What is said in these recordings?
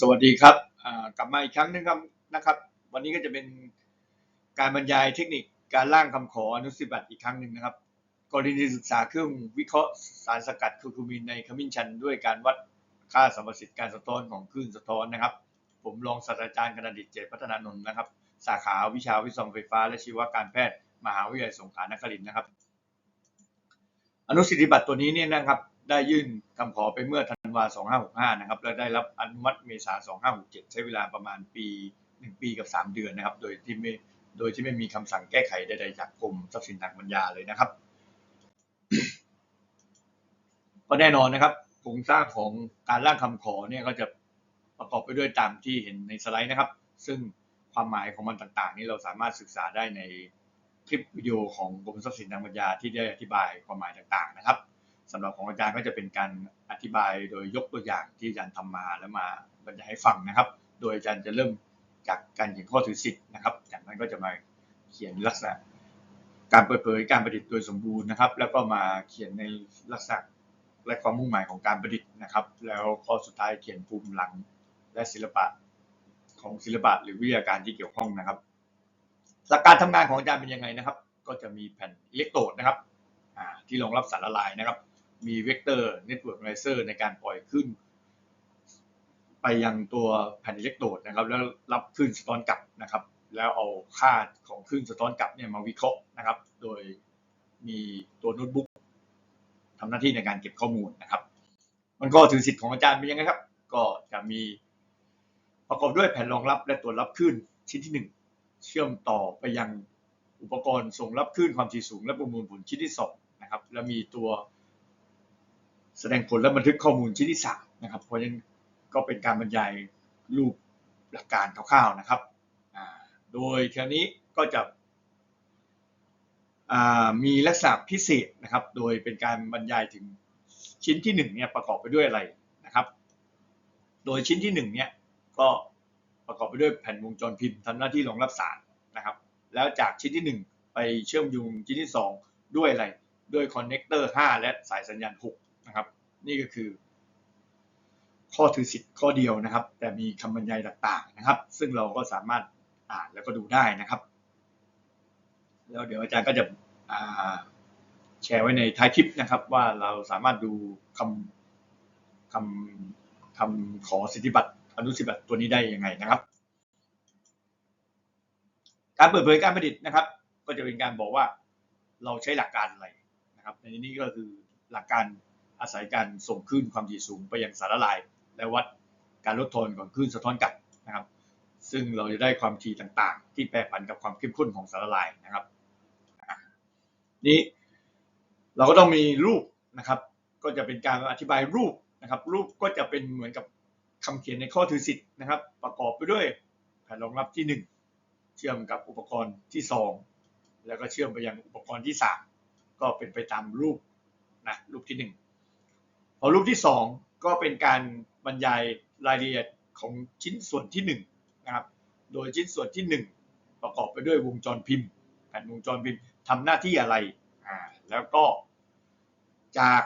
สวัสดีครับกลับมาอีกครั้งหนึงครับนะครับ วันนี้ก็จะเป็นการบรรยายเทคนิคการร่างคำขออนุสิบัติอีกครั้งหนึ่งนะครับ กรณีศึกษาเครื่องวิเคราะห์สารสกัดคูคูมินในขมิ้นชัน ด้วยการวัดค่าสมประสิทธิ์การสะท้อนของคลื่นสะท้อนนะครับ ผมรองศาสตราจารย์กนดิตเจตพัฒนานนท์นะครับ สาขาวิชาวิศวกรรมไฟฟ้า และชีวการแพทย์มหาวิทยาลัยสงขลานครินทร์นะครับ อนุสิทธิบัตรตัวนี้เนี่ยนะครับ ได้ยื่นคำขอไปเมื่อธันวา 2565 นะครับ และได้รับอนุมัติเมษา 2567 ใช้เวลาประมาณปี 1 ปีกับ 3 เดือนนะครับ โดยที่ไม่ โดยที่ไม่มีคำสั่งแก้ไขใดๆจากกรมทรัพย์สินทางปัญญาเลยนะครับ ก็แน่นอนนะครับ โครงสร้างของการร่างคำขอเนี่ยก็จะประกอบไปด้วยตามที่เห็นในสไลด์นะครับ ซึ่งความหมายของมันต่างๆ นี่เราสามารถศึกษาได้ในคลิปวิดีโอของกรมทรัพย์สินทางปัญญาที่ได้อธิบายความหมายต่างๆ นะครับ สำหรับของอาจารย์ก็จะเป็นการอธิบายโดยยกตัวอย่างที่อาจารย์ทำมาแล้วมาบรรยายให้ฟังนะครับ โดยอาจารย์จะเริ่มจากการเขียนข้อถือสิทธิ์นะครับ จากนั้นก็จะมาเขียนลักษณะ การเปิดเผยการประดิษฐ์โดยสมบูรณ์นะครับ แล้วก็มาเขียนในลักษณะและความมุ่งหมายของการประดิษฐ์นะครับ แล้วข้อสุดท้ายเขียนภูมิหลังและศิลปะของศิลปะหรือวิทยาการที่เกี่ยวข้องนะครับ หลักการทำงานของอาจารย์เป็นยังไงนะครับ ก็จะมีแผ่นอิเล็กโตรดนะครับที่รองรับสารละลายนะครับ มีเวกเตอร์เน็ตเวิร์กไลเซอร์ในการปล่อยขึ้น ไปยังตัวแผ่นอิเล็กโตรดนะครับ แล้วรับคลื่นสะท้อนกลับนะครับ แล้วเอาค่าของคลื่นสะท้อนกลับเนี่ยมาวิเคราะห์นะครับ โดยมีตัวโน้ตบุ๊กทำหน้าที่ในการเก็บข้อมูลนะครับ มันก็ถือสิทธิ์ของอาจารย์เป็นยังไงครับ ก็จะมีประกอบด้วยแผ่นรองรับและตัวรับคลื่นชิ้นที่หนึ่งเชื่อมต่อไปยังอุปกรณ์ส่งรับคลื่นความถี่สูงและประมวลผลชิ้นที่สองนะครับ แล้วมีตัว แสดงผลและบันทึกข้อมูลชิ้นที่สามนะครับ เพราะฉะนั้นก็เป็นการบรรยายรูปหลักการคร่าวๆนะครับ โดยคราวนี้ก็จะมีลักษณะพิเศษนะครับ โดยเป็นการบรรยายถึงชิ้นที่หนึ่งเนี่ยประกอบไปด้วยอะไรนะครับ โดยชิ้นที่หนึ่งเนี่ยก็ประกอบไปด้วยแผ่นวงจรพิมพ์ทำหน้าที่รองรับสารนะครับ แล้วจากชิ้นที่หนึ่งไปเชื่อมโยงชิ้นที่สองด้วยอะไร ด้วยคอนเนคเตอร์5และสายสัญญาณ 6 นี่ก็คือ ข้อถือสิทธิ์ข้อเดียวนะครับ แต่มีคำบรรยายต่างๆนะครับ ซึ่งเราก็สามารถอ่านแล้วก็ดูได้นะครับ แล้วเดี๋ยวอาจารย์ก็จะแชร์ไว้ในท้ายคลิปนะครับ ว่าเราสามารถดูคำคำคำขอสิทธิบัตรอนุสิทธิบัตรตัวนี้ได้ยังไงนะครับ การเปิดเผยการประดิษฐ์นะครับ ก็จะเป็นการบอกว่าเราใช้หลักการอะไรนะครับ ในนี้ก็คือหลักการ อาศัยการส่งคลื่นความถี่สูงไปยังสารละลาย และวัดการลดทอนของคลื่นสะท้อนกลับนะครับ ซึ่งเราจะได้ความถี่ต่างๆ ที่แปรผันกับความเข้มข้นของสารละลายนะครับนี้เราก็ต้องมีรูปนะครับ ก็จะเป็นการอธิบายรูปนะครับ รูปก็จะเป็นเหมือนกับคำเขียนในข้อถือสิทธิ์นะครับ ประกอบไปด้วยแผ่นรองรับที่หนึ่งเชื่อมกับอุปกรณ์ที่สองแล้วก็เชื่อมไปยังอุปกรณ์ที่สามก็เป็นไปตามรูปนะรูปที่หนึ่ง พอรูปที่สองก็เป็นการบรรยายรายละเอียดของชิ้นส่วนที่หนึ่งนะครับโดยชิ้นส่วนที่หนึ่งประกอบไปด้วยวงจรพิมพ์แผ่นวงจรพิมพ์ทำหน้าที่อะไรอ่าแล้วก็จาก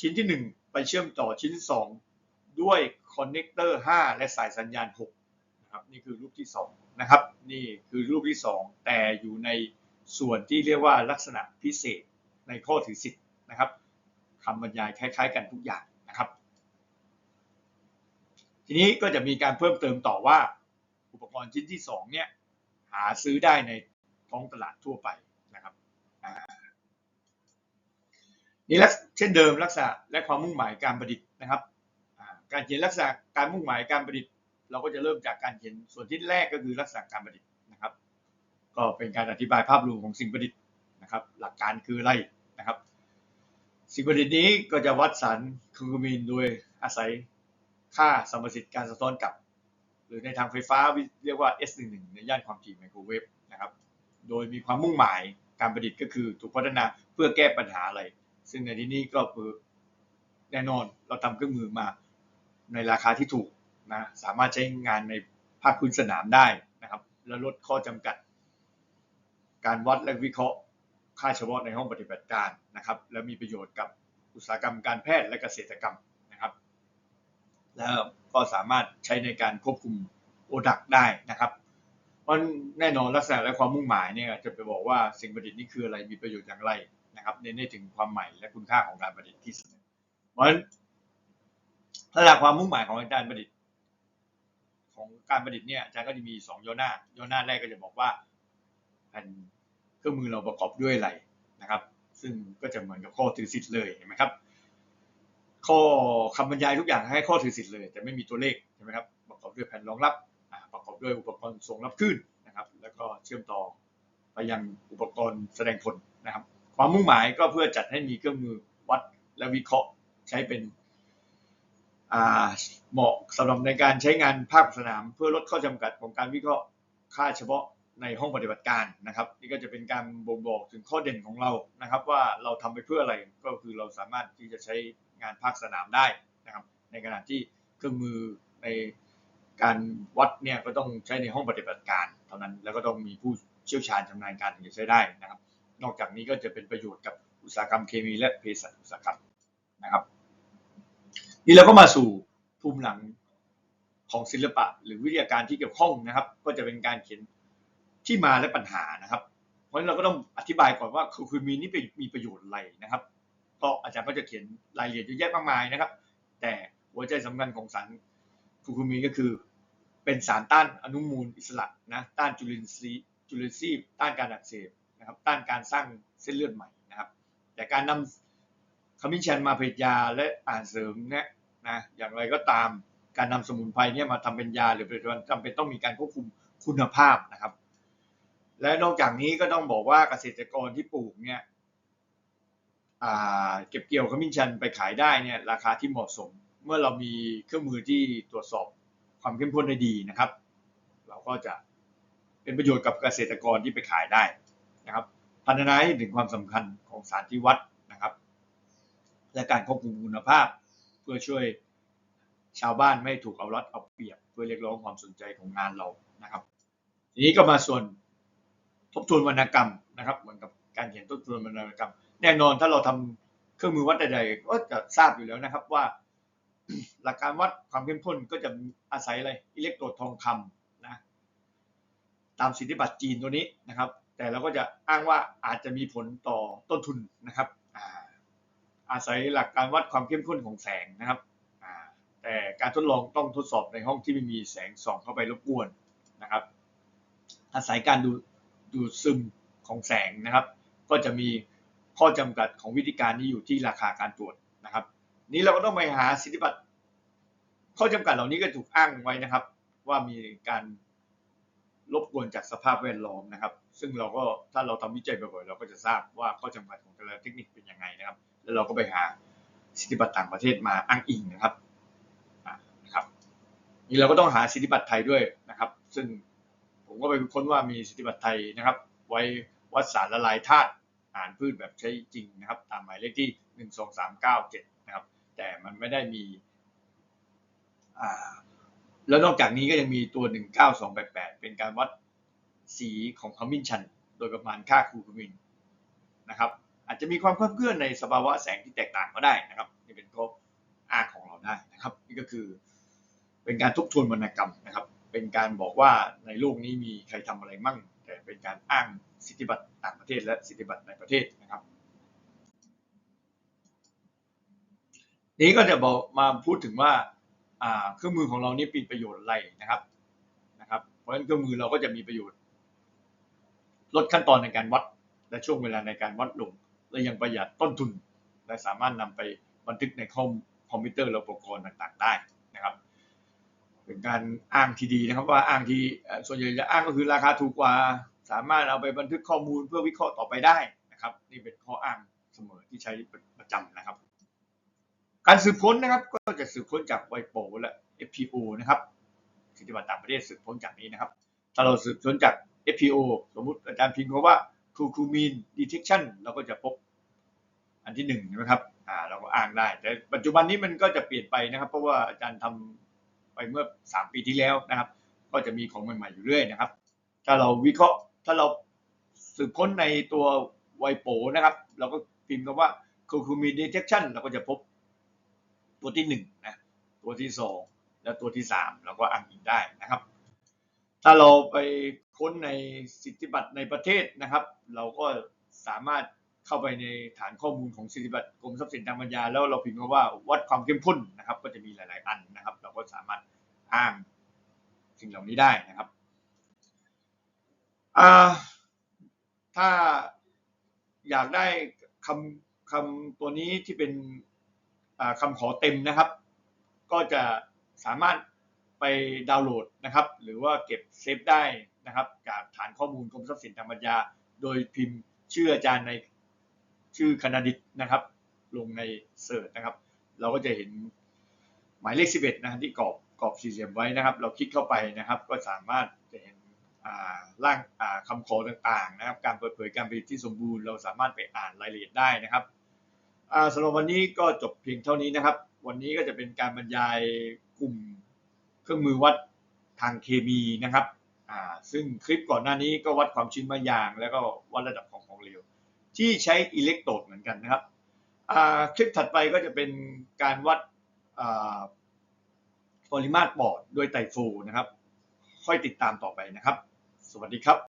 ชิ้นที่หนึ่งไปเชื่อมต่อชิ้นที่สองด้วยคอนเนคเตอร์ 5 และสายสัญญาณ6นะครับนี่คือรูปที่สองนะครับนี่คือรูปที่สองแต่อยู่ในส่วนที่เรียกว่าลักษณะพิเศษในข้อถือสิทธิ์นะครับ คำบรรยายคล้าย ๆ กันทุกอย่างนะครับ ทีนี้ก็จะมีการเพิ่มเติมต่อว่า อุปกรณ์ชิ้นที่สองเนี่ยหาซื้อได้ในท้องตลาดทั่วไปนะครับนี่ลักเช่นเดิมลักษณะและความมุ่งหมายการประดิษฐ์นะครับการเขียนลักษณะการมุ่งหมายการประดิษฐ์เราก็จะเริ่มจากการเขียนส่วนที่แรกก็คือลักษณะการประดิษฐ์นะครับ ก็เป็นการอธิบายภาพรวมของสิ่งประดิษฐ์นะครับ หลักการคืออะไรนะครับ สิ่งประดิษฐ์นี้ก็จะวัดสารคูคูมีนโดยอาศัยค่าสมประสิทธิ์การสะท้อนกลับ หรือในทางไฟฟ้าเรียกว่า S11 ในย่านความถี่ไมโครเวฟนะครับโดยมีความมุ่งหมายการประดิษฐ์ก็คือถูกพัฒนาเพื่อแก้ปัญหาอะไร ซึ่งในที่นี้ก็คือแน่นอนเราทำเครื่องมือมาในราคาที่ถูกนะสามารถใช้งานในภาคพื้นสนามได้นะครับ และลดข้อจำกัด การวัดและวิเคราะห์ ค่าเฉพาะในห้องปฏิบัติการนะครับ และมีประโยชน์กับอุตสาหกรรมการแพทย์และเกษตรกรรมนะครับ แล้วก็สามารถใช้ในการควบคุมโอดักได้นะครับเพราะแน่นอนลักษณะและความมุ่งหมายเนี่ยจะไปบอกว่าสิ่งประดิษฐ์นี้คืออะไรมีประโยชน์อย่างไรนะครับเน้นให้ถึงความใหม่และคุณค่าของการประดิษฐ์ที่สนอเพราะฉะนั้นถ้าหลักความมุ่งหมายของอารประดิษฐ์ ของการประดิษฐ์เนี่ยอาจารย์ก็จะมีสองย่อหน้าย่อหน้าแรกก็จะบอกว่าแผ่น เครื่องมือเราประกอบด้วยอะไรนะครับ ซึ่งก็จะเหมือนกับข้อถือสิทธิ์เลยเห็นไหมครับ ข้อคำบรรยายทุกอย่างให้ข้อถือสิทธิ์เลย แต่ไม่มีตัวเลขใช่ไหมครับประกอบด้วยแผ่นรองรับประกอบด้วยอุปกรณ์ส่งรับคลื่นนะครับ แล้วก็เชื่อมต่อไปยังอุปกรณ์แสดงผลนะครับ ความมุ่งหมายก็เพื่อจัดให้มีเครื่องมือวัดและวิเคราะห์ใช้เป็นเหมาะสำหรับในการใช้งานภาคสนาม เพื่อลดข้อจำกัดของการวิเคราะห์ค่าเฉพาะ ในห้องปฏิบัติการนะครับ นี่ก็จะเป็นการบ่งบอกถึงข้อเด่นของเรานะครับ ว่าเราทำไปเพื่ออะไรก็คือเราสามารถที่จะใช้งานภาคสนามได้นะครับ ในขณะที่เครื่องมือในการวัดเนี่ยก็ต้องใช้ในห้องปฏิบัติการ เท่านั้นแล้วก็ต้องมีผู้เชี่ยวชาญชำนาญการถึงจะใช้ได้นะครับ นอกจากนี้ก็จะเป็นประโยชน์กับอุตสาหกรรมเคมีและเภสัชอุตสาหกรรมนะครับนี่เราก็มาสู่ภูมิหลังของศิลปะ หรือวิทยาการที่เกี่ยวข้องนะครับ ก็จะเป็นการเขียน ที่มาและปัญหานะครับ เพราะฉะนั้นเราก็ต้องอธิบายก่อนว่าคือคือมีนี่เป็นมีประโยชน์อะไรนะครับก็อาจารย์ก็จะเขียนรายละเอียดเยอะแยะมากมายนะครับ แต่หัวใจสำคัญของสารคูคูมีนก็คือ เป็นสารต้านอนุมูลอิสระนะต้านจุลินทรีย์จุลินทรีย์ต้านการอักเสบนะครับ ต้านการสร้างเส้นเลือดใหม่นะครับ แต่การนำขมิ้นชันมาผลิตยาและอาหารเสริมเนี่ยนะอย่างไรก็ตามการนำสมุนไพรเนี่ยมาทำเป็นยาหรือผลิตภัณฑ์จำเป็นต้องมีการควบคุมคุณภาพนะครับ และนอกจากนี้ก็ต้องบอกว่าเกษตรกรที่ปลูกเนี่ยเก็บเกี่ยวขมิ้นชันไปขายได้เนี่ยราคาที่เหมาะสม เมื่อเรามีเครื่องมือที่ตรวจสอบความเข้มข้นได้ดีนะครับ เราก็จะเป็นประโยชน์กับเกษตรกรที่ไปขายได้นะครับพัฒนาให้ถึงความสำคัญของสารที่วัดนะครับ และการควบคุมคุณภาพ เพื่อช่วยชาวบ้านไม่ถูกเอารัดเอาเปรียบเพื่อเรียกร้องความสนใจของงานเรานะครับ ทีนี้ก็มาส่วน ทบทวนวรรณกรรมนะครับเหมือนกับการเขียนทบทวนวรรณกรรม แน่นอนถ้าเราทำเครื่องมือวัดใดๆก็จะทราบอยู่แล้วนะครับว่า หลักการวัดความเข้มข้นก็จะอาศัยอะไรอิเล็กโตรดทองคำนะตามสิทธิบัตรจีนตัวนี้นะครับ แต่เราก็จะอ้างว่าอาจจะมีผลต่อต้นทุนนะครับอาศัยหลักการวัดความเข้มข้นของแสงนะครับแต่การทดลองต้องทดสอบในห้องที่ไม่มีแสงส่องเข้าไปรบกวนนะครับ อาศัยการดู ดูดซึมของแสงนะครับ ก็จะมีข้อจำกัดของวิธีการนี้อยู่ที่ราคาการตรวจนะครับ นี้เราก็ต้องไปหาสิทธิบัตรข้อจำกัดเหล่านี้ก็ถูกอ้างไว้นะครับ ว่ามีการรบกวนจากสภาพแวดล้อมนะครับ ซึ่งเราก็ถ้าเราทำวิจัยบ่อยๆเราก็จะทราบว่าข้อจำกัดของแต่ละเทคนิคเป็นยังไงนะครับ แล้วเราก็ไปหาสิทธิบัตรต่างประเทศมาอ้างอิงนะครับนะครับ นี่เราก็ต้องหาสิทธิบัตรไทยด้วยนะครับ ซึ่ง ผมก็ไปค้นว่ามีสิทธิบัตรไทยนะครับ ไว้วัดสารละลายธาตุอาหารพืชแบบใช้จริงนะครับ ตามหมายเลขที่หนึ่งสองสามเก้าเจ็ดนะครับ แต่มันไม่ได้มีแล้วนอกจากนี้ก็ยังมีตัว 19288 เป็นการวัดสีของขมิ้นชัน โดยประมาณค่าคูคูมินนะครับ อาจจะมีความเคลื่อนในสภาวะแสงที่แตกต่างก็ได้นะครับนี่เป็นข้ออ้างของเราได้นะครับ นี่ก็คือเป็นการทบทวนวรรณกรรมนะครับ เป็นการบอกว่าในโลกนี้มีใครทำอะไรมั่ง แต่เป็นการอ้างสิทธิบัตรต่างประเทศและสิทธิบัตรในประเทศนะครับนี้ก็จะบอกมาพูดถึงว่าเครื่องมือของเรานี่เป็นประโยชน์อะไรนะครับนะครับ เพราะฉะนั้นเครื่องมือเราก็จะมีประโยชน์ ลดขั้นตอนในการวัดและช่วงเวลาในการวัดลง และยังประหยัดต้นทุน และสามารถนำไปบันทึกในคอมคอมพิวเตอร์และอุปกรณ์ต่าง ๆ ได้ เป็นการอ้างที่ดีนะครับว่าอ้างที่ส่วนใหญ่จะอ้างก็คือราคาถูกกว่า สามารถเอาไปบันทึกข้อมูลเพื่อวิเคราะห์ต่อไปได้นะครับนี่เป็นข้ออ้างเสมอที่ใช้ประจำนะครับ การสืบค้นนะครับก็จะสืบค้นจากไวโปและ FPO นะครับสิทธิบัตรต่างประเทศสืบค้นจากนี้นะครับถ้าเราสืบค้นจาก FPO สมมุติอาจารย์พิมพ์คำว่า curcumin detection เราก็จะพบอันที่หนึ่งใช่ไหมครับอ่าเราก็อ้างได้ แต่ปัจจุบันนี้มันก็จะเปลี่ยนไปนะครับ เพราะว่าอาจารย์ทำไป เมื่อสามปีที่แล้วนะครับ ก็จะมีของใหม่ๆอยู่เรื่อยนะครับ ถ้าเราวิเคราะห์ถ้าเราสืบค้นในตัวไวโปนะครับ เราก็พิมพ์คำว่า curcumin detection เราก็จะพบตัวที่หนึ่งนะตัวที่สองแล้วตัวที่สามเราก็อ้างอิงได้นะครับ ถ้าเราไปค้นในสิทธิบัตรในประเทศนะครับ เราก็สามารถเข้าไปในฐานข้อมูลของสิทธิบัตรกรมทรัพย์สินทางปัญญาแล้วเราพิมพ์คำว่าวัดความเข้มข้นนะครับ ก็จะมีหลาย ๆ อันนะครับ เราก็สามารถอ้างสิ่งเหล่านี้ได้นะครับถ้าอยากได้คำคำตัวนี้ที่เป็นคำขอเต็มนะครับ ก็จะสามารถไปดาวน์โหลดนะครับ หรือว่าเก็บเซฟได้นะครับ จากฐานข้อมูลกรมทรัพย์สินทางปัญญา โดยพิมพ์ชื่ออาจารย์ในชื่อคณดิตนะครับ ลงในเสิร์ชนะครับ เราก็จะเห็น หมายเลข 11 นะที่กรอบกรอบสี่เหลี่ยมไว้นะครับ เราคลิกเข้าไปนะครับ ก็สามารถจะเห็นร่างาคำขอต่างๆนะครับ การเปิดเผยการผลิตที่สมบูรณ์เราสามารถไปอ่านรายละเอียดได้นะครับสำหรับวันนี้ก็จบเพียงเท่านี้นะครับ วันนี้ก็จะเป็นการบรรยายกลุ่มเครื่องมือวัดทางเคมีนะครับซึ่งคลิปก่อนหน้านี้ก็วัดความชื้นมะยาง แล้วก็วัดระดับของของเหลวที่ใช้อิเล็กโตรดเหมือนกันนะครับคลิปถัดไปก็จะเป็นการวัด ปริมาตรบอดโดยไต่ฟูนะครับ ค่อยติดตามต่อไปนะครับ สวัสดีครับ